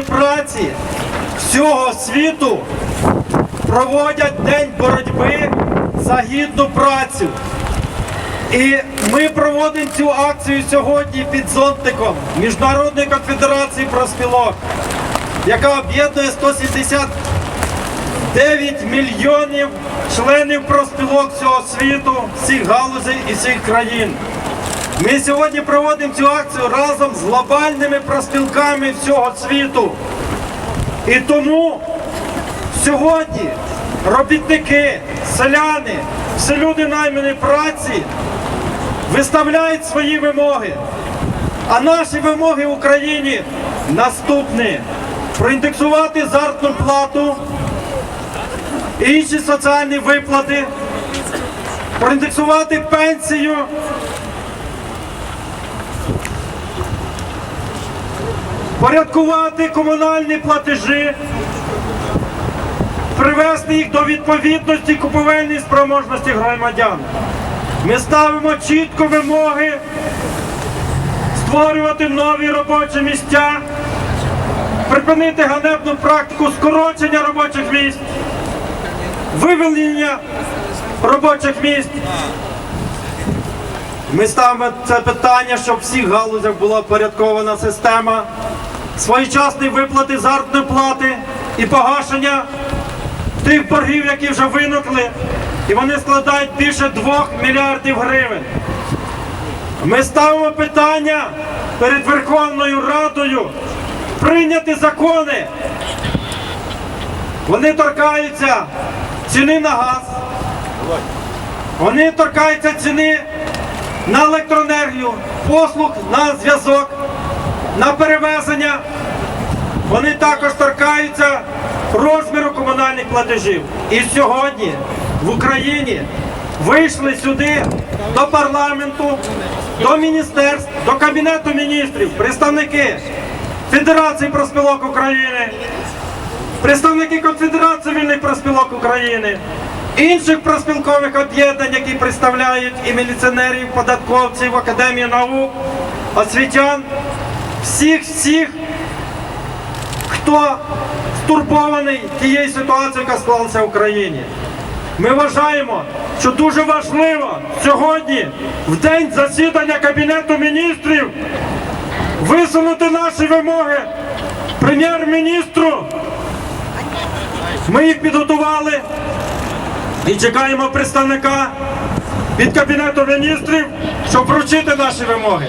праці всього світу проводять День боротьби за гідну працю. І ми проводимо цю акцію сьогодні під зонтиком Міжнародної конфедерації профспілок, яка об'єднує 179 мільйонів членів профспілок всього світу, всіх галузей і всіх країн. Ми сьогодні проводимо цю акцію разом з глобальними профспілками всього світу. І тому сьогодні робітники, селяни, всі люди найманої праці виставляють свої вимоги. А наші вимоги в Україні наступні: проіндексувати заробітну плату, інші соціальні виплати, проіндексувати пенсію. Порядкувати комунальні платежі, привести їх до відповідності купівельної спроможності громадян. Ми ставимо чітко вимоги створювати нові робочі місця, припинити ганебну практику скорочення робочих місць, вивільнення робочих місць. Ми ставимо це питання, щоб в всіх галузях була впорядкована система своєчасної виплати заробітної плати і погашення тих боргів, які вже виникли, і вони складають більше 2 мільярдів гривень. Ми ставимо питання перед Верховною Радою прийняти закони. Вони торкаються ціни на газ, вони торкаються ціни на електроенергію, послуг на зв'язок, на перевезення. Вони також торкаються розміру комунальних платежів. І сьогодні в Україні вийшли сюди до парламенту, до міністерств, до Кабінету міністрів, представники Федерації профспілок України, представники Конфедерації вільних профспілок України, інших профспілкових об'єднань, які представляють і міліціонерів, податковців, Академію наук, освітян, всіх всіх, хто стурбований тією ситуацією, яка склалася в Україні. Ми вважаємо, що дуже важливо сьогодні, в день засідання Кабінету міністрів, висунути наші вимоги прем'єр-міністру. Ми їх підготували і чекаємо представника від Кабінету міністрів, щоб вручити наші вимоги.